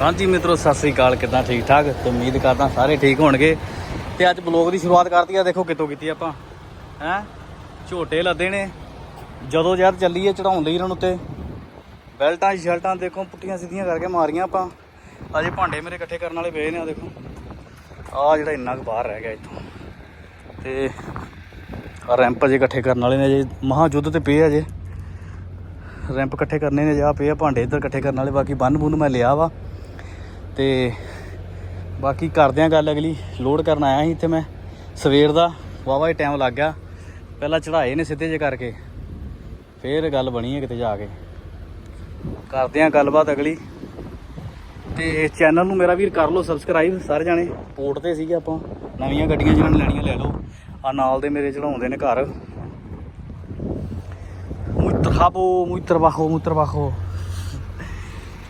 ਹਾਂਜੀ ਮਿੱਤਰੋ, ਸਤਿ ਸ੍ਰੀ ਅਕਾਲ। ਕਿਦਾਂ ਠੀਕ ਠਾਕ? ਤੇ ਉਮੀਦ ਕਰਦਾ ਸਾਰੇ ਠੀਕ ਹੋਣਗੇ। ਤੇ ਅੱਜ ਬਲੌਗ ਦੀ ਸ਼ੁਰੂਆਤ ਕਰਤੀ ਆ। ਦੇਖੋ ਕਿੱਥੋਂ ਕੀਤੀ ਆਪਾਂ। ਹੈ? ਝੋਟੇ ਲੱਦੇ ਨੇ। ਜਦੋਂ ਯਾਰ ਚੱਲੀਏ ਚੜਾਉਣ ਲਈ ਇਹਨਾਂ ਨੂੰ ਤੇ ਬੈਲਟਾਂ ਸ਼ਰਟਾਂ ਦੇਖੋ, ਪੁੱਟੀਆਂ ਸਿੱਧੀਆਂ ਕਰਕੇ ਮਾਰੀਆਂ ਆਪਾਂ। ਅਜੇ ਭਾਂਡੇ ਮੇਰੇ ਇਕੱਠੇ ਕਰਨ ਵਾਲੇ ਪਏ ਨੇ ਆ ਦੇਖੋ। ਆ ਜਿਹੜਾ ਇੰਨਾ ਕੁ ਬਾਹਰ ਰਹਿ ਗਿਆ ਇੱਥੋਂ। ਤੇ ਆਹ ਰੈਂਪ ਅਜੇ ਇਕੱਠੇ ਕਰਨ ਵਾਲੇ ਨੇ। ਅਜੇ ਮਹਾ ਯੁੱਧ ਤੇ ਪਏ ਆ ਅਜੇ। ਰੈਂਪ ਇਕੱਠੇ ਕਰਨੇ ਨੇ, ਜਾ ਪਏ ਆ ਭਾਂਡੇ ਇੱਧਰ ਇਕੱਠੇ ਕਰਨ ਵਾਲੇ। ਬਾਕੀ ਬੰਨ ਬੁੰਨ ਮੈਂ ਲਿਆ ਵਾ। ਤੇ ਬਾਕੀ ਕਰਦੇ ਆ ਗੱਲ ਅਗਲੀ। ਲੋਡ ਕਰਨ ਆਇਆ ਸੀ ਇੱਥੇ ਮੈਂ। ਸਵੇਰ ਦਾ। ਵਾਵਾ ਹੀ ਟਾਈਮ ਲੱਗ ਗਿਆ। ਪਹਿਲਾਂ ਚੜਾਏ ਨੇ ਸਿੱਧੇ ਜੇ ਕਰਕੇ। ਫੇਰ ਗੱਲ ਬਣੀ ਹੈ ਕਿਤੇ ਜਾ ਕੇ। ਕਰਦੇ ਆ ਗੱਲਬਾਤ ਅਗਲੀ। ਤੇ ਚੈਨਲ ਨੂੰ ਮੇਰਾ ਵੀਰ ਕਰ ਲਓ ਸਬਸਕ੍ਰਾਈਬ ਸਾਰੇ ਜਾਣੇ। ਪੋਰਟ ਤੇ ਸੀਗੇ ਆਪਾਂ। ਨਵੀਆਂ ਗੱਡੀਆਂ ਜਿਹਨਾਂ ਨੇ ਲੈਣੀਆਂ ਲੈ ਲਓ। ਆ ਨਾਲ ਦੇ ਮੇਰੇ ਚੜਾਉਂਦੇ ਨੇ ਘਰ। ਮੁੱਤਰਹਾਬੋ ਮੁੱਤਰਬਾਖੋ ਮੁੱਤਰਬਾਖੋ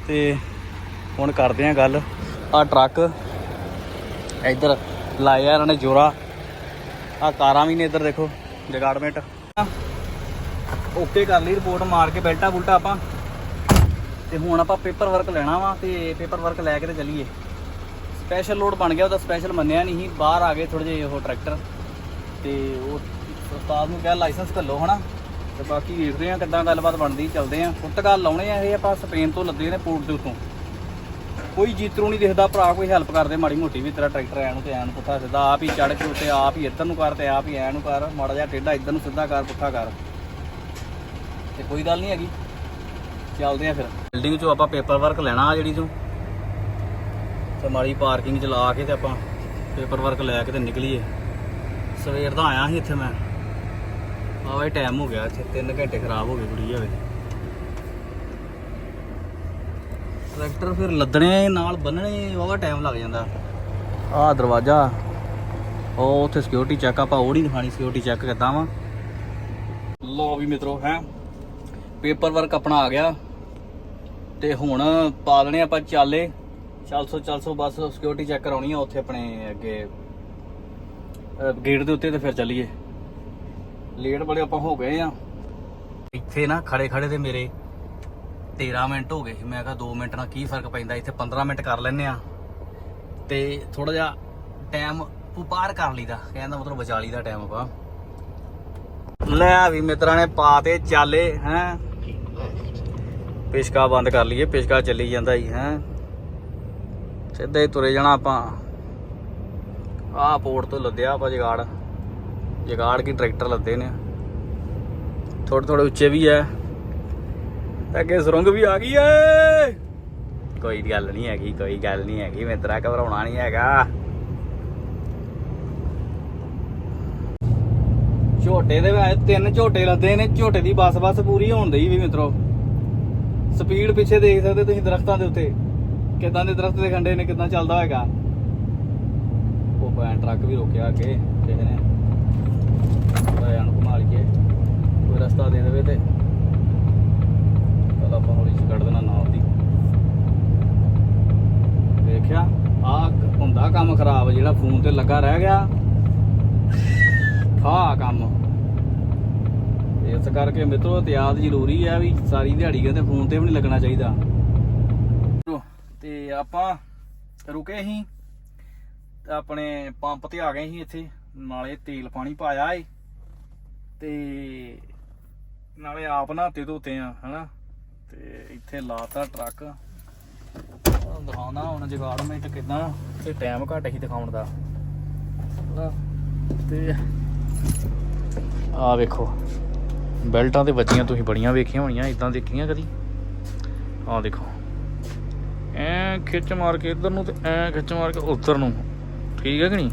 ਤੇ ਹੁਣ ਕਰਦੇ ਆ ਗੱਲ। ਆ ਟਰੱਕ ਇੱਧਰ ਲਾਇਆ ਇਹਨਾਂ ਨੇ ਜੋਰਾ। ਆ ਕਾਰਾਂ ਵੀ ਨੇ ਇੱਧਰ ਦੇਖੋ ਜਗਾਰਡਮੈਂਟ ਓਕੇ ਕਰ ਲਈ ਰਿਪੋਰਟ ਮਾਰ ਕੇ ਬੈਲਟਾ ਬੁਲਟਾ ਆਪਾਂ। ਤੇ ਹੁਣ ਆਪਾਂ ਪੇਪਰ ਵਰਕ ਲੈਣਾ ਵਾ ਤੇ ਪੇਪਰ ਵਰਕ ਲੈ ਕੇ ਤੇ ਚੱਲੀਏ। ਸਪੈਸ਼ਲ ਲੋਡ ਬਣ ਗਿਆ ਉਹਦਾ ਸਪੈਸ਼ਲ ਮੰਨਿਆ ਨਹੀਂ ਸੀ। ਬਾਹਰ ਆ ਗਏ ਥੋੜੇ ਜਿਹੇ ਉਹ ਟਰੈਕਟਰ ਤੇ ਉਹ ਉਸਤਾਦ ਨੂੰ ਕਿਹਾ ਲਾਇਸੈਂਸ ਘੱਲੋ ਹਨਾ। ਤੇ ਬਾਕੀ ਵੇਖਦੇ ਆ ਕਿੱਦਾਂ ਗੱਲਬਾਤ ਬਣਦੀ, ਚੱਲਦੇ ਆ ਪੁਰਤਗਾਲ ਲਾਉਣੇ ਆ ਇਹ ਆਪਾਂ ਸਪੇਨ ਤੋਂ ਲੱਦੇ ਨੇ ਪੋਰਟ ਦੇ ਉੱਤੋਂ। ਕੋਈ ਜੀਤਰੂ ਨਹੀਂ ਦਿਖਦਾ ਭਰਾ, ਕੋਈ ਹੈਲਪ ਕਰਦੇ, ਮਾੜੀ ਮੋਟੀ ਵੀ ਤੇਰਾ ਟਰੈਕਟਰ ਐਨ ਨੂੰ ਤੇ ਐਨ ਨੂੰ ਪੁੱਠਾ ਸਿੱਧਾ, ਆਪ ਹੀ ਚੜ ਕੇ ਉੱਤੇ ਆਪ ਹੀ ਇੱਧਰ ਨੂੰ ਕਰ ਤੇ ਆਪ ਹੀ ਐਨ ਨੂੰ ਕਰ, ਮਾੜਾ ਜਿਹਾ ਟੇਢਾ ਇੱਧਰ ਨੂੰ ਸਿੱਧਾ ਕਰ, ਪੁੱਠਾ ਕਰ। ਤੇ ਕੋਈ ਗੱਲ ਨਹੀਂ ਹੈਗੀ। ਚੱਲਦੇ ਆ ਫਿਰ। ਬਿਲਡਿੰਗ 'ਚੋਂ ਆਪਾਂ ਪੇਪਰ ਵਰਕ ਲੈਣਾ ਆ ਜਿਹੜੀ ਤੋਂ ਤੇ ਮਾੜੀ ਪਾਰਕਿੰਗ 'ਚ ਲਾ ਕੇ ਤੇ ਆਪਾਂ ਪੇਪਰ ਵਰਕ ਲੈ ਕੇ ਤੇ ਨਿਕਲੀਏ। ਸਵੇਰ ਦਾ ਆਇਆ ਸੀ ਇੱਥੇ ਮੈਂ। ਆਵਾ ਟਾਈਮ ਹੋ ਗਿਆ, ਇੱਥੇ 3 ਘੰਟੇ ਖਰਾਬ ਹੋ ਗਏ ਕੁੜੀ ਜਾਵੇ ਟਰੈਕਟਰ ਫਿਰ ਲੱਦਣੇ ਨਾਲ ਬੰਨਣੇ ਵਾਵਾ ਟਾਈਮ ਲੱਗ ਜਾਂਦਾ। ਆਹ ਦਰਵਾਜ਼ਾ। ਉਹ ਉੱਥੇ ਸਿਕਿਉਰਿਟੀ ਚੈੱਕ ਆਪਾਂ ਉਹ ਨਹੀਂ ਦਿਖਾਣੀ ਸਿਕਿਉਰਿਟੀ ਚੈੱਕ ਕਿੱਦਾਂ ਵਾ। ਲੋ ਵੀ ਮਿੱਤਰੋ, ਹੈ। ਪੇਪਰ ਵਰਕ ਆਪਣਾ ਆ ਗਿਆ। ਤੇ ਹੁਣ ਪਾ ਲੈਣੇ ਆਪਾਂ ਚਾਲੇ। 400 400 ਬਸ ਸਿਕਿਉਰਿਟੀ ਚੈੱਕ ਕਰਾਉਣੀ ਆ ਉੱਥੇ ਆਪਣੇ ਅੱਗੇ। ਗੇਟ ਦੇ ਉੱਤੇ ਤੇ ਫਿਰ ਚੱਲੀਏ। ਲੇਟ ਬੜੇ ਆਪਾਂ ਹੋ ਗਏ ਆ। ਇੱਥੇ ਨਾ ਖੜੇ ਖੜੇ ਤੇ ਮੇਰੇ 13 ਮਿੰਟ ਹੋ ਗਏ ਮੈਂ ਕਿਹਾ 2 ਮਿੰਟ ਨਾਲ ਕੀ ਫ਼ਰਕ ਪੈਂਦਾ, ਇੱਥੇ 15 ਮਿੰਟ ਕਰ ਲੈਨੇ ਆ ਤੇ ਥੋੜਾ ਜਿਹਾ ਟਾਈਮ ਪਾਰ ਕਰ ਲਈਦਾ ਕਹਿੰਦਾ ਮਤਲਬ ਬਚਾ ਲਈਦਾ ਟਾਈਮ ਆਪਾਂ। ਲੈ ਵੀ ਮਿੱਤਰਾਂ ਨੇ ਪਾ ਤੇ ਚਾਲੇ, ਹੈ। ਪਿਸ਼ਕਾ ਬੰਦ ਕਰ ਲਈਏ, ਪਿਸ਼ਕਾ ਚੱਲੀ ਜਾਂਦਾ ਹੀ ਹੈ। ਸਿੱਧਾ ਹੀ ਤੁਰੇ ਜਾਣਾ ਆਪਾਂ। ਆਹ ਪੋਰਟ ਤੋਂ ਲੱਦਿਆ ਆਪਾਂ ਜਗਾੜ। ਜਗਾੜ ਕੀ ਟਰੈਕਟਰ ਲੱਦੇ ਨੇ। ਥੋੜੇ ਥੋੜੇ ਉੱਚੇ ਵੀ ਹੈ। ਅੱਗੇ ਸੁਰੰਗ ਵੀ ਆ ਗਈ ਏ। ਕੋਈ ਗੱਲ ਨਹੀਂ ਹੈਗੀ, ਕੋਈ ਗੱਲ ਨਹੀਂ ਹੈਗੀ ਮਿੱਤਰਾ ਘਬਰਾਉਣਾ ਨਹੀਂ ਹੈਗਾ। ਝੋਟੇ ਦੇ ਵਿੱਚ ਤਿੰਨ ਝੋਟੇ ਲੱਦੇ ਨੇ, ਝੋਟੇ ਦੀ ਬਸ ਬਸ ਪੂਰੀ ਹੋਣ ਦਈ ਵੀ ਮਿੱਤਰੋ। ਸਪੀਡ ਪਿੱਛੇ ਦੇਖ ਸਕਦੇ ਤੁਸੀਂ ਦਰਖਤਾਂ ਦੇ ਉੱਤੇ। ਕਿਦਾਂ ਦੇ ਦਰਖਤ ਦੇ ਖੰਡੇ ਨੇ, ਕਿਦਾਂ ਚੱਲਦਾ ਹੋਏਗਾ। ਉਹ ਭੈਣ ਟਰੱਕ ਵੀ ਰੋਕਿਆ ਅੱਗੇ, ਕਿਸੇ ਨੇ। ਰਾਇਆਂ ਘੁਮਾ ਲਈਏ ਕੋਈ ਰਸਤਾ ਦੇ ਦੇਵੇ ਤੇ। ਆਪਾਂ ਹੌਲੀ ਜਿਹੀ ਕੱਢ ਦੇਣਾ ਨਾਲ ਦੀ। ਦੇਖਿਆ ਆ ਹੁੰਦਾ ਕੰਮ ਖਰਾਬ, ਜਿਹੜਾ ਫੋਨ ਤੇ ਲੱਗਾ ਰਹਿ ਗਿਆ। ਹਾਂ ਕੰਮ। ਇਸ ਕਰਕੇ ਮਿੱਤਰੋ ਇਤਿਆਦ ਜ਼ਰੂਰੀ ਹੈ ਵੀ ਸਾਰੀ ਦਿਹਾੜੀ ਕਹਿੰਦੇ ਫੋਨ ਤੇ ਵੀ ਨਹੀਂ ਲੱਗਣਾ ਚਾਹੀਦਾ। ਤੇ ਆਪਾਂ ਰੁਕੇ ਸੀ। ਆਪਣੇ ਪੰਪ ਤੇ ਆ ਗਏ ਸੀ ਇੱਥੇ। ਨਾਲੇ ਤੇਲ ਪਾਣੀ ਪਾਇਆ ਏ। ਤੇ ਨਾਲੇ ਆਪ ਨਹਾਤੇ ਧੋਤੇ ਆ, ਹਨਾ? ਤੇ ਇੱਥੇ ਲਾਤਾ ਟਰੱਕ। ਆਹ ਦਿਖਾਉਣਾ ਹੁਣ ਜਗਾੜਮੈਂਟ ਕਿਦਾਂ। ਤੇ ਟਾਈਮ ਘੱਟ ਹੀ ਦਿਖਾਉਣ ਦਾ। ਤੇ ਆ ਵੇਖੋ, ਬੈਲਟਾਂ ਤੇ ਵੱਜੀਆਂ ਤੁਸੀਂ ਬੜੀਆਂ ਵੇਖੀਆਂ ਹੋਣੀਆਂ ਇਦਾਂ ਦੇਖੀਆਂ ਕਦੀ? ਆ ਦੇਖੋ, ਐ ਖਿੱਚ ਮਾਰ ਕੇ ਇੱਧਰ ਨੂੰ ਤੇ ਐ ਖਿੱਚ ਮਾਰ ਕੇ ਉੱਧਰ ਨੂੰ। ਠੀਕ ਹੈ ਕਿ ਨਹੀਂ?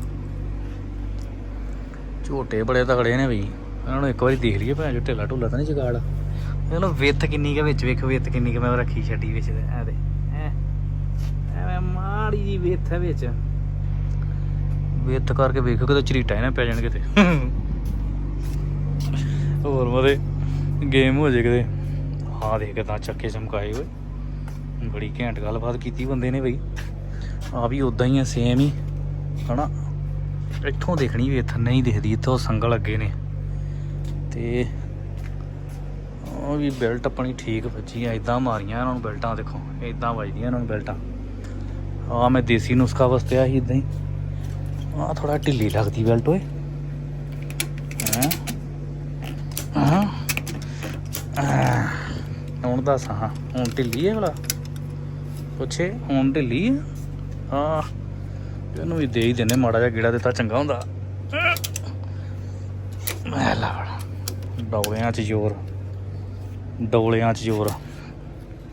ਝੋਟੇ ਬੜੇ ਤਗੜੇ ਨੇ ਬਈ। ਇਹਨਾਂ ਨੂੰ ਇੱਕ ਵਾਰੀ ਦੇਖ ਲਈਏ ਭੈਣ ਜੋ ਢਿੱਲਾ ਢੁੱਲਾ ਤਾਂ ਨਹੀਂ ਜਗਾੜ। ਇਹਨਾਂ ਨੂੰ ਵਿੱਥ ਕਿੰਨੀ ਕੁ ਵਿੱਚ, ਵੇਖੋ ਵਿੱਥ ਕਿੰਨੀ ਕੁ ਮੈਂ ਰੱਖੀ ਛੱਡੀ ਵਿੱਚ ਤੇ, ਐ ਦੇ। ਐਵੇਂ ਮਾੜੀ ਜੀ ਵਿੱਥ ਵਿੱਚ। ਵਿੱਥ ਕਰਕੇ ਵੇਖੋ ਕਿਤੇ ਝਰੀਟਾ ਇਹਨਾਂ ਪੈ ਜਾਣ ਕਿਤੇ। ਹੋਰ ਮਦੇ ਗੇਮ ਹੋ ਜੇ ਕਿਤੇ। ਹਾਂ ਦੇਖ ਤਾਂ ਚੱਕੇ ਚਮਕਾਏ ਓਏ। ਬੜੀ ਘੈਂਟ ਗੱਲਬਾਤ ਕੀਤੀ ਬੰਦੇ ਨੇ ਬਈ। ਆ ਵੀ ਉਦਾਂ ਹੀ ਆ ਸੇਮ ਹੀ, ਹਨਾ? ਇੱਥੋਂ ਦੇਖਣੀ ਵੀ ਇੱਥੇ ਨਹੀਂ ਦਿਖਦੀ, ਇੱਥੋਂ ਸੰਗਲ ਅੱਗੇ ਨੇ। ਤੇ ਉਹ ਵੀ ਬੈਲਟ ਆਪਣੀ ਠੀਕ ਵੱਜੀ ਆ ਇਦਾਂ ਮਾਰੀਆਂ ਇਹਨਾਂ ਨੂੰ ਬੈਲਟਾਂ, ਦੇਖੋ ਇਦਾਂ ਵੱਜਦੀਆਂ ਇਹਨਾਂ ਨੂੰ ਬੈਲਟਾਂ। ਆ ਮੈਂ ਦੇਸੀ ਨੁਸਖਾ ਵਸਤਿਆ ਸੀ ਇਦਾਂ ਹੀ। ਆ ਥੋੜਾ ਢਿੱਲੀ ਲੱਗਦੀ ਬੈਲਟ, ਓਏ। ਹਾਂ? ਹੁਣ ਦੱਸ, ਹਾਂ, ਹੁਣ ਢਿੱਲੀ ਹੈ ਭਲਾ ਪੁੱਛੇ, ਹੁਣ ਢਿੱਲੀ ਹੈ ਹਾਂ ਇਹਨੂੰ ਵੀ ਦੇ ਹੀ ਦਿੰਨੇ ਮਾੜਾ ਜਿਹਾ ਗੇੜਾ ਦਿੱਤਾ, ਚੰਗਾ ਹੁੰਦਾ। ਮੈਂ ਲਾੜ ਡੌਲਿਆਂ 'ਚ ਜ਼ੋਰ। ਡੋਲਿਆਂ 'ਚ ਜ਼ੋਰ।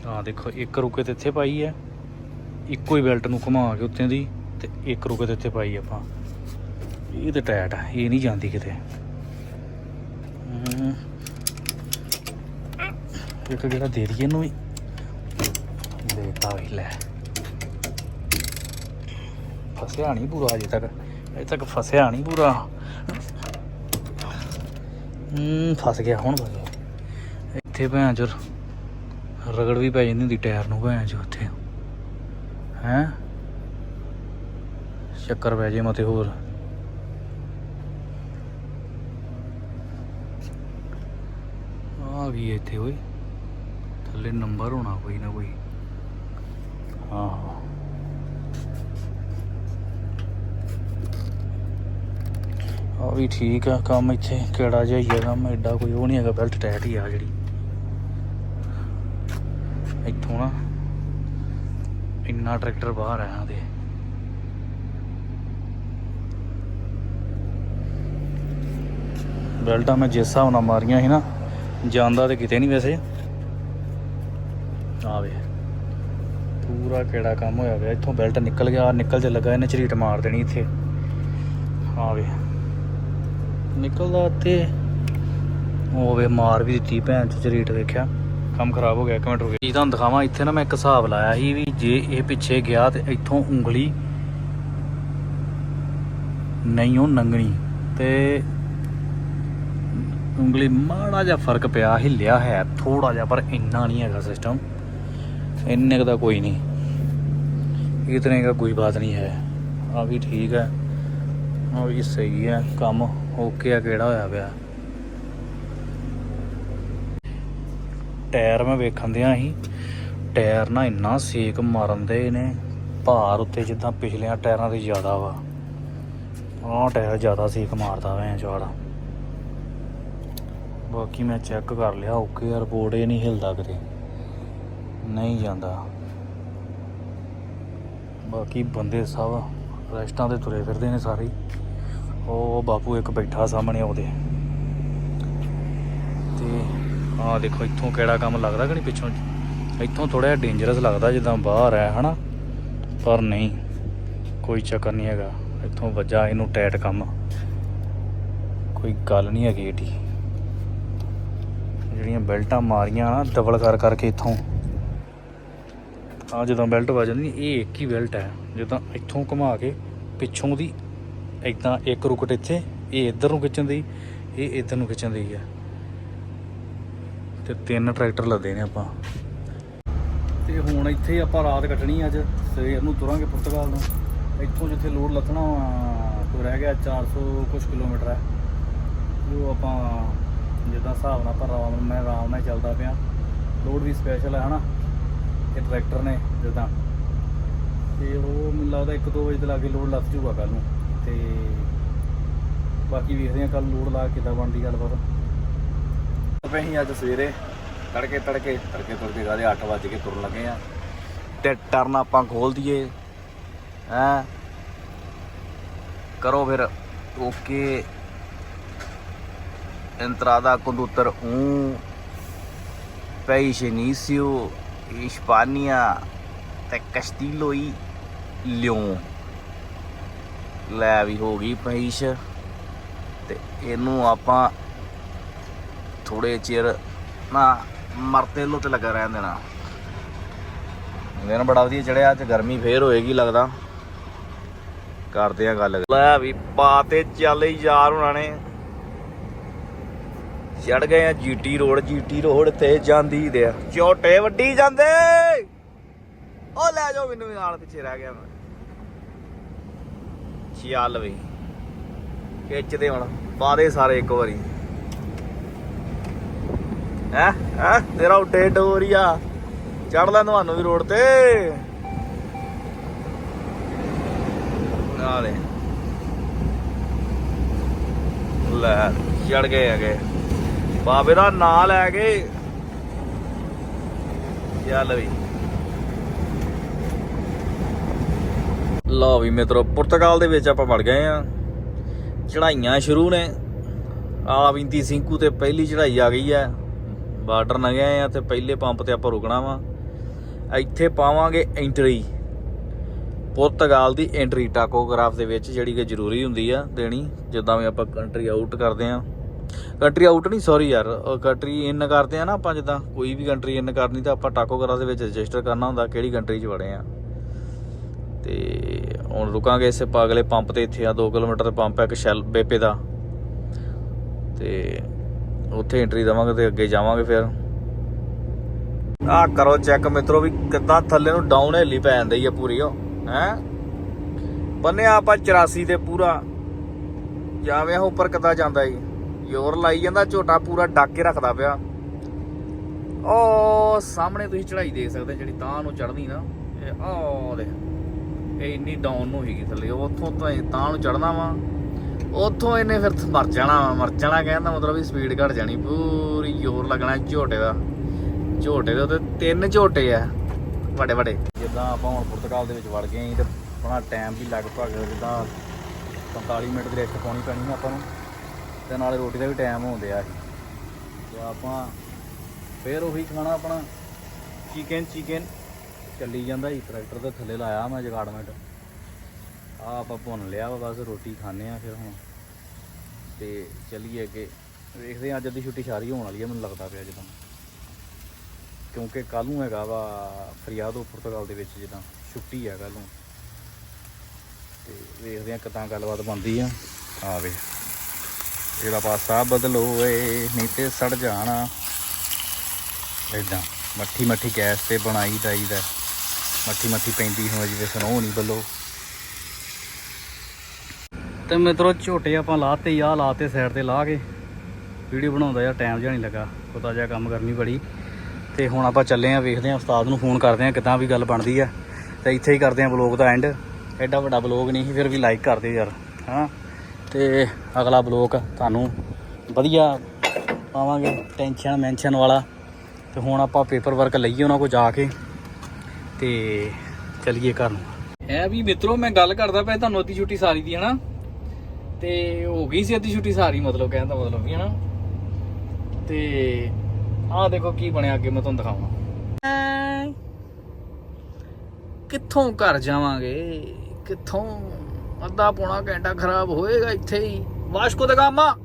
ਆ ਦੇਖੋ, ਇੱਕ ਰੁਕੇ ਤੇ ਇੱਥੇ ਪਾਈ ਹੈ। ਇੱਕੋ ਹੀ ਬੈਲਟ ਨੂੰ ਘੁਮਾ ਕੇ ਉੱਤੇ ਦੀ ਤੇ ਇੱਕ ਰੁਕੇ ਤੇ ਇੱਥੇ ਪਾਈ ਆਪਾਂ। ਇਹ ਤੇ ਟਾਇਟ ਆ, ਇਹ ਨਹੀਂ ਜਾਂਦੀ ਕਿਤੇ। ਇੱਕ ਜਿਹੜਾ ਦੇ ਦਈਏ ਇਹਨੂੰ ਵੀ। ਦੇਤਾ ਵੀ ਲੈ। ਫਸਿਆ ਨਹੀਂ ਪੂਰਾ ਅਜੇ ਤੱਕ। ਅਜੇ ਤੱਕ ਫਸਿਆ ਨਹੀਂ ਪੂਰਾ। ਹੂੰ ਫਸ ਗਿਆ ਹੁਣ। ਫਸ ਗਿਆ ਇੱਥੇ ਭੈਣ ਚੋਰ ਰਗੜ ਵੀ ਪੈ ਜਾਂਦੀ ਹੁੰਦੀ ਟਾਇਰ ਨੂੰ ਭੈਣ ਚੋ ਉੱਥੇ। ਹੈਂ? ਚੱਕਰ ਪੈ ਜੇ ਮਤੇ ਹੋਰ। ਆ ਗਈ ਇੱਥੇ ਓਏ। ਥੱਲੇ ਨੰਬਰ ਹੋਣਾ ਕੋਈ ਨਾ ਕੋਈ। ਆਹੋ। ਆ ਵੀ ਠੀਕ ਆ ਕੰਮ ਇੱਥੇ। ਕਿਹੜਾ ਜਿਹਾ ਹੀ ਆ ਕੰਮ ਐਡਾ ਕੋਈ ਉਹ ਨਹੀਂ ਹੈਗਾ ਬੈਲਟ ਟਾਈਟ ਹੀ ਆ ਜਿਹੜੀ। ਇੱਥੋਂ ਨਾ ਇੰਨਾ ਟਰੈਕਟਰ ਬਾਹਰ ਆਇਆ ਦੇ। ਬੈਲਟਾਂ ਮੈਂ ਜਿਸ ਹਿਸਾਬ ਨਾਲ ਮਾਰੀਆਂ ਸੀ ਨਾ, ਜਾਂਦਾ ਤੇ ਕਿਤੇ ਨਹੀਂ ਵੈਸੇ। ਆਵੇ ਪੂਰਾ ਕਿਹੜਾ ਕੰਮ ਹੋਇਆ ਪਿਆ, ਇੱਥੋਂ ਬੈਲਟ ਨਿਕਲ ਗਿਆ ਨਿਕਲ ਚ ਲੱਗਾ ਇਹਨੇ ਝਰੀਟ ਮਾਰ ਦੇਣੀ ਇੱਥੇ। ਆਵੇ ਨਿਕਲਦਾ ਤੇ ਉਹ ਵੇ ਮਾਰ ਵੀ ਦਿੱਤੀ ਭੈਣ ਚ ਝਰੀਟ ਵੇਖਿਆ। ਕੰਮ ਖਰਾਬ ਹੋ ਗਿਆ, ਇੱਕ ਮਿੰਟ ਰੁਕੇ ਜੀ। ਤੁਹਾਨੂੰ ਦਿਖਾਵਾਂ, ਇੱਥੇ ਨਾ ਮੈਂ ਇੱਕ ਹਿਸਾਬ ਲਾਇਆ ਸੀ ਵੀ ਜੇ ਇਹ ਪਿੱਛੇ ਗਿਆ ਤੇ ਇੱਥੋਂ ਉਂਗਲੀ ਨਹੀਂ, ਉਹ ਨੰਗਣੀ। ਤੇ ਉਂਗਲੀ ਮਾੜਾ ਜਿਹਾ ਫ਼ਰਕ ਪਿਆ, ਹਿੱਲਿਆ ਹੈ ਥੋੜਾ ਜਿਹਾ, ਪਰ ਇੰਨਾ ਨਹੀਂ ਹੈਗਾ ਸਿਸਟਮ ਇੰਨੇ ਕੁ ਦਾ ਕੋਈ ਨਹੀਂ। ਇਤਨੇ ਦਾ ਕੋਈ ਬਾਤ ਨਹੀਂ ਹੈ। ਆ ਵੀ ਠੀਕ ਹੈ। ਆ ਵੀ ਸਹੀ ਹੈ। ਕੰਮ ਓਕੇ ਆ, ਕਿਹੜਾ ਹੋਇਆ ਪਿਆ। ਟਾਇਰ ਮੈਂ ਵੇਖਣ ਦਿਆਂ ਸੀ। ਟਾਇਰ ਨਾ ਇੰਨਾ ਸੇਕ ਮਾਰਨ ਦੇ ਨੇ, ਭਾਰ ਉੱਤੇ ਜਿੱਦਾਂ ਪਿਛਲਿਆਂ ਟਾਇਰਾਂ ਦੇ ਜ਼ਿਆਦਾ ਵਾ। ਆਹ ਟਾਇਰ ਜ਼ਿਆਦਾ ਸੇਕ ਮਾਰਦਾ ਵੇ ਚੌੜਾ ਬਾਕੀ ਮੈਂ ਚੈੱਕ ਕਰ ਲਿਆ, ਓਕੇ ਰਿਪੋਰਟ ਇਹ ਨਹੀਂ ਹਿਲਦਾ ਕਿਤੇ। ਨਹੀਂ ਜਾਂਦਾ। ਬਾਕੀ ਬੰਦੇ ਸਭ ਰੈਸਟਾਂ ਦੇ ਤੁਰੇ ਫਿਰਦੇ ਨੇ ਸਾਰੇ। ਉਹ ਬਾਪੂ ਇੱਕ ਬੈਠਾ ਸਾਹਮਣੇ ਉਹਦੇ ਤੇ ਆਹ ਦੇਖੋ, ਇੱਥੋਂ ਕਿਹੜਾ ਕੰਮ ਲੱਗਦਾ ਕਿ ਨਹੀਂ ਪਿੱਛੋਂ? ਇੱਥੋਂ ਥੋੜਾ ਜਿਹਾ ਡੇਂਜਰਸ ਲੱਗਦਾ ਜਿੱਦਾਂ ਬਾਹਰ ਹੈ, ਹਨਾ? ਪਰ ਨਹੀਂ, ਕੋਈ ਚੱਕਰ ਨਹੀਂ ਹੈਗਾ। ਇੱਥੋਂ ਵੱਜਾ ਇਹਨੂੰ ਟਾਈਟ ਕੰਮ। ਕੋਈ ਗੱਲ ਨਹੀਂ ਹੈਗੀ ਏਡੀ। ਜਿਹੜੀਆਂ ਬੈਲਟਾਂ ਮਾਰੀਆਂ ਨਾ ਡਬਲ ਕਰ ਕਰਕੇ ਇੱਥੋਂ। ਆ ਜਦੋਂ ਬੈਲਟ ਵੱਜ ਜਾਂਦੀ ਇਹ ਇੱਕ ਹੀ ਬੈਲਟ ਹੈ। ਜਦੋਂ ਇੱਥੋਂ ਘੁਮਾ ਕੇ ਪਿੱਛੋਂ ਦੀ ਇਦਾਂ ਇੱਕ ਰੁਕਟ ਇੱਥੇ, ਇਹ ਇੱਧਰ ਨੂੰ ਖਿੱਚਣ ਦੀ, ਇਹ ਇੱਧਰ ਨੂੰ ਖਿੱਚਣ ਦੀ ਹੈ ਤੇ ਤਿੰਨ ਟਰੈਕਟਰ ਲੱਦੇ ਨੇ ਆਪਾਂ। ਤੇ ਹੁਣ ਇੱਥੇ ਹੀ ਆਪਾਂ ਰਾਤ ਕੱਟਣੀ ਅੱਜ ਸਵੇਰ ਨੂੰ ਤੁਰਾਂਗੇ ਪੁਰਤਗਾਲ ਨੂੰ। ਇੱਥੋਂ ਜਿੱਥੇ ਲੋਡ ਲੱਥਣਾ ਵਾ, ਕੋਈ ਰਹਿ ਗਿਆ 400 ਕੁਝ ਕਿਲੋਮੀਟਰ ਹੈ ਉਹ ਆਪਾਂ ਜਿੱਦਾਂ ਹਿਸਾਬ ਨਾਲ ਆਪਾਂ ਆਰਾਮ ਮੈਂ ਆਰਾਮ ਨਾਲ ਚੱਲਦਾ ਪਿਆ। ਲੋਡ ਵੀ ਸਪੈਸ਼ਲ ਹੈ ਹਨਾ? ਇਹ ਟਰੈਕਟਰ ਨੇ ਜਿੱਦਾਂ। ਤੇ ਉਹ ਮੈਨੂੰ ਲੱਗਦਾ 1-2 ਵਜੇ ਦੇ ਲਾਗੇ ਲੋਡ ਲੱਥ ਜੂਗਾ ਕੱਲ ਨੂੰ। ਤੇ ਬਾਕੀ ਵੇਖਦੇ ਆ ਕੱਲ ਲੋਡ ਲਾ ਕੇ ਕਿੱਦਾਂ ਬਣਦੀ ਗੱਲਬਾਤ ਅਸੀਂ ਅੱਜ ਸਵੇਰੇ ਤੜਕੇ ਤੜਕੇ ਤੜਕੇ ਤੁਰਕੇ ਗਾਦੇ 8 ਵਜੇ ਕੇ ਤੁਰਨ ਲੱਗੇ ਆ। ਤੇ ਟਰਨ ਆਪਾਂ ਖੋਲ ਦਈਏ, ਹੈ। ਕਰੋ ਫਿਰ, okay. entrada conductor 1 país início Hispânia ਤੇ Castillo e Leon ਲੈ ਵੀ ਹੋ ਗਈ ਪਹੀਸ਼ ਤੇ ਇਹਨੂੰ ਆਪਾਂ ਥੋੜੇ ਚਿਰ ਨਾ ਮਰਤੇਲੋ ਤੇ ਲੱਗਾ ਰਹਿਣ ਦੇਣਾ। ਦਿਨ ਬੜਾ ਵਧੀਆ ਚੜਿਆ, ਅੱਜ ਗਰਮੀ ਫੇਰ ਹੋਏਗੀ ਲੱਗਦਾ। ਕਰਦੇ ਆ ਗੱਲ। ਲੈ ਵੀ ਪਾ ਤੇ ਚੱਲ ਯਾਰ ਉਹਨਾਂ ਨੇ। ਚੜ ਗਏ ਆ ਜੀਟੀ ਰੋਡ ਜੀਟੀ ਰੋਡ ਤੇ ਜਾਂਦੀ ਦੇ ਆ। ਵੱਡੀ ਜਾਂਦੇ। ਉਹ ਲੈ ਜਾਓ ਮੈਨੂੰ ਵੀ ਨਾਲ ਪਿੱਛੇ ਰਹਿ ਗਿਆ ਮੈਂ। ਚੱਲ ਵੀ। ਖਿੱਚਦੇ ਹੁਣ ਪਾ ਦੇ ਸਾਰੇ ਇੱਕ ਵਾਰੀ। ਹੈ ਹੈ? ਤੇਰਾ ਉੱਡੇ ਡੋਰੀਆ ਚੜ ਲੈ ਤੁਹਾਨੂੰ ਵੀ ਰੋਡ ਤੇ। ਨਾਲੇ। ਲੈ ਚੜ ਗਏ ਹੈਗੇ। ਬਾਬੇ ਦਾ ਨਾਂ ਲੈ ਕੇ। ਚੱਲ ਵੀ। ਲਓ ਵੀ ਮਿੱਤਰੋ, ਪੁਰਤਗਾਲ ਦੇ ਵਿੱਚ ਆਪਾਂ ਵੜ ਗਏ ਆ। ਚੜਾਈਆਂ ਸ਼ੁਰੂ ਨੇ। ਆ ਵਿੰਤੀ ਸਿੰਘੂ ਤੇ ਪਹਿਲੀ ਚੜਾਈ ਆ ਗਈ ਹੈ। ਬਾਰਡਰ ਲੰਘੇ ਆ ਤੇ ਪਹਿਲੇ ਪੰਪ ਤੇ ਆਪਾਂ ਰੁਕਣਾ ਵਾ। ਇੱਥੇ ਪਾਵਾਂਗੇ ਐਂਟਰੀ ਪੁਰਤਗਾਲ ਦੀ ਐਂਟਰੀ ਟਾਕੋਗ੍ਰਾਫ ਦੇ ਵਿੱਚ ਜਿਹੜੀ ਕਿ ਜ਼ਰੂਰੀ ਹੁੰਦੀ ਆ ਦੇਣੀ, ਜਿੱਦਾਂ ਵੀ ਆਪਾਂ ਕੰਟਰੀ ਆਊਟ ਕਰਦੇ ਆ। ਕੰਟਰੀ ਆਊਟ ਨਹੀਂ ਸੌਰੀ ਯਾਰ ਕੰਟਰੀ ਇਨ ਕਰਦੇ ਆ ਨਾ ਆਪਾਂ ਜਿੱਦਾਂ, ਕੋਈ ਵੀ ਕੰਟਰੀ ਇਨ ਕਰਨੀ ਤਾਂ ਆਪਾਂ ਟਾਕੋਗ੍ਰਾਫ ਦੇ ਵਿੱਚ ਰਜਿਸਟਰ ਕਰਨਾ ਹੁੰਦਾ ਕਿਹੜੀ ਕੰਟਰੀ 'ਚ ਵੜੇ ਆ। ਤੇ ਹੁਣ ਰੁਕਾਂਗੇ ਇਸੇ ਪਾਗਲੇ ਪੰਪ ਤੇ ਇੱਥੇ ਆ 2 ਕਿਲੋਮੀਟਰ ਪੰਪ ਹੈ ਇੱਕ ਸ਼ੈਲ ਬੇਪੇ ਦਾ। ਤੇ ਉੱਥੇ ਐਂਟਰੀ ਦਵਾਂਗੇ ਤੇ ਅੱਗੇ ਜਾਵਾਂਗੇ ਫਿਰ। ਆ ਕਰੋ ਚੈੱਕ ਮਿੱਤਰੋ ਵੀ ਕਿੱਦਾਂ ਥੱਲੇ ਨੂੰ ਡਾਊਨ ਹਿੱਲੀ ਪੈ ਜਾਂਦੀ ਆ ਪੂਰੀ ਉਹ, ਹੈ? ਬੰਨਿਆ ਆਪਾਂ 84 ਤੇ ਪੂਰਾ। ਜਾਵੇਂ ਉੱਪਰ ਕਿੱਦਾਂ ਜਾਂਦਾ ਈ। ਜ਼ੋਰ ਲਾਈ ਜਾਂਦਾ, ਝੋਟਾ ਪੂਰਾ ਡੱਕ ਕੇ ਰੱਖਦਾ ਪਿਆ। ਓ ਸਾਹਮਣੇ ਤੁਸੀਂ ਚੜਾਈ ਦੇਖ ਸਕਦੇ ਜਿਹੜੀ ਤਾਂ ਨੂੰ ਚੜਨੀ ਨਾ, ਇਹ ਆਹ ਦੇ ਇਹ ਇੰਨੀ ਡਾਊਨ ਨੂੰ ਹੈਗੀ ਥੱਲੇ। ਉੱਥੋਂ ਤਾਂ ਤਾਂ ਨੂੰ ਚੜਨਾ ਵਾ। ਉੱਥੋਂ ਇਹਨੇ ਫਿਰ ਮਰ ਜਾਣਾ ਵਾ, ਮਰ ਜਾਣਾ ਕਹਿੰਦਾ ਮਤਲਬ ਵੀ ਸਪੀਡ ਘਟ ਜਾਣੀ, ਪੂਰੀ ਜ਼ੋਰ ਲੱਗਣਾ ਝੋਟੇ ਦਾ। ਝੋਟੇ ਦੇ ਉੱਤੇ ਤਿੰਨ ਝੋਟੇ ਆ, ਵੱਡੇ ਵੱਡੇ। ਜਿੱਦਾਂ ਆਪਾਂ ਹੁਣ ਪੁਰਤਗਾਲ ਦੇ ਵਿੱਚ ਵੜ ਗਏ ਆਂ, ਤੇ ਆਪਣਾ ਟਾਈਮ ਵੀ ਲਗਭਗ ਜਿੱਦਾਂ 45 ਮਿੰਟ ਦੀ ਰੈਸਟ ਪਾਉਣੀ ਪੈਣੀ ਆਪਾਂ ਨੂੰ, ਤੇ ਨਾਲੇ ਰੋਟੀ ਦਾ ਵੀ ਟਾਈਮ ਹੁੰਦਿਆ ਸੀ। ਤੇ ਆਪਾਂ ਫੇਰ ਉਹੀ ਖਾਣਾ ਆਪਣਾ ਚਿਕਨ ਚਿਕਨ ਚੱਲੀ ਜਾਂਦਾ ਹੀ ਟਰੈਕਟਰ ਦੇ ਥੱਲੇ ਲਾਇਆ ਮੈਂ ਜਗਾੜਮੈਂਟ। ਆ ਆਪਾਂ ਭੁੰਨ ਲਿਆ ਵਾ, ਬਸ ਰੋਟੀ ਖਾਣੇ ਆ ਫਿਰ ਹੁਣ। ਤੇ ਚੱਲੀਏ ਅੱਗੇ। ਵੇਖਦੇ ਆ ਅੱਜ ਦੀ ਛੁੱਟੀ ਸਾਰੀ ਹੋਣ ਵਾਲੀ ਆ, ਮੈਨੂੰ ਲੱਗਦਾ ਪਿਆ ਜਿੱਦਾਂ। ਕਿਉਂਕਿ ਕੱਲ ਨੂੰ ਹੈਗਾ ਵਾ ਫਰੀਆਦੋ ਪੁਰਤਗਾਲ ਦੇ ਵਿੱਚ ਜਿੱਦਾਂ, ਛੁੱਟੀ ਆ ਕੱਲ ਨੂੰ। ਤੇ ਵੇਖਦੇ ਆ ਕਿਦਾਂ ਗੱਲਬਾਤ ਬਣਦੀ ਆ। ਆ ਵੇ ਇਹਦਾ ਪਾਸਾ ਬਦਲੋ ਏ ਨਹੀਂ ਤੇ ਸੜ ਜਾਣਾ। ਇਦਾਂ ਮੱਠੀ ਮੱਠੀ ਗੈਸ ਤੇ ਬਣਾਈ ਜਾਈਦਾ ਮੱਠੀ ਮੱਠੀ ਪੈਂਦੀ ਹੋਵੇ, ਜਿਵੇਂ ਸਨੋ ਨਹੀਂ ਬੱਲੋ। ਤੇ ਮਿੱਤਰੋ ਝੋਟੇ ਆਪਾਂ ਲਾਤੇ ਆ ਲਾਤੇ ਸਾਈਡ ਤੇ ਲਾ ਕੇ। ਵੀਡੀਓ ਬਣਾਉਂਦਾ ਯਾਰ ਟਾਈਮ ਜਿਹਾ ਨਹੀਂ ਲੱਗਾ। ਪਤਾ ਜਿਹਾ ਕੰਮ ਕਰਨੀ ਬੜੀ। ਤੇ ਹੁਣ ਆਪਾਂ ਚੱਲੇ ਆ, ਵੇਖਦੇ ਆ, ਉਸਤਾਦ ਨੂੰ ਫੋਨ ਕਰਦੇ ਆ, ਕਿਦਾਂ ਵੀ ਗੱਲ ਬਣਦੀ ਆ। ਤੇ ਇੱਥੇ ਹੀ ਕਰਦੇ ਆ ਬਲੌਗ ਦਾ ਐਂਡ ਐਡਾ ਵੱਡਾ ਬਲੌਗ ਨਹੀਂ ਸੀ, ਫਿਰ ਵੀ ਲਾਈਕ ਕਰ ਦਿਓ ਯਾਰ, ਹਾਂ। ਤੇ ਅਗਲਾ ਬਲੌਗ ਤੁਹਾਨੂੰ ਵਧੀਆ ਪਾਵਾਂਗੇ ਟੈਨਸ਼ਨ ਮੈਂਸ਼ਨ ਵਾਲਾ। ਤੇ ਹੁਣ ਆਪਾਂ ਪੇਪਰ ਵਰਕ ਲਈਏ ਉਹਨਾਂ ਕੋਲ ਜਾ ਕੇ। ਤੇ ਚਲੀਏ ਘਰ ਨੂੰ। ਹੈ ਵੀ ਮਿੱਤਰੋ, ਮੈਂ ਗੱਲ ਕਰਦਾ ਪਿਆ ਤੁਹਾਨੂੰ ਅੱਧੀ ਛੁੱਟੀ ਸਾਰੀ ਦੀ, ਹਨਾ? ਤੇ ਹੋ ਗਈ ਸੀ ਅੱਧੀ ਛੁੱਟੀ ਸਾਰੀ, ਮਤਲਬ ਕਹਿਣ ਦਾ ਮਤਲਬ ਵੀ, ਹਨਾ? ਤੇ ਆਹ ਦੇਖੋ ਕੀ ਬਣਿਆ ਅੱਗੇ, ਮੈਂ ਤੁਹਾਨੂੰ ਦਿਖਾਵਾਂ। ਕਿੱਥੋਂ ਘਰ ਜਾਵਾਂਗੇ? ਕਿੱਥੋਂ ਅੱਧਾ ਪੌਣਾ ਘੰਟਾ ਖਰਾਬ ਹੋਏਗਾ ਇੱਥੇ ਹੀ? ਵਾਸ਼ਕੋ ਦਾ ਗਾਮਾ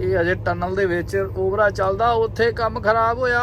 ਇਹ ਅਜੇ ਟਨਲ ਦੇ ਵਿੱਚ ਓਵਰਾ ਚੱਲਦਾ, ਉੱਥੇ ਕੰਮ ਖਰਾਬ ਹੋਇਆ।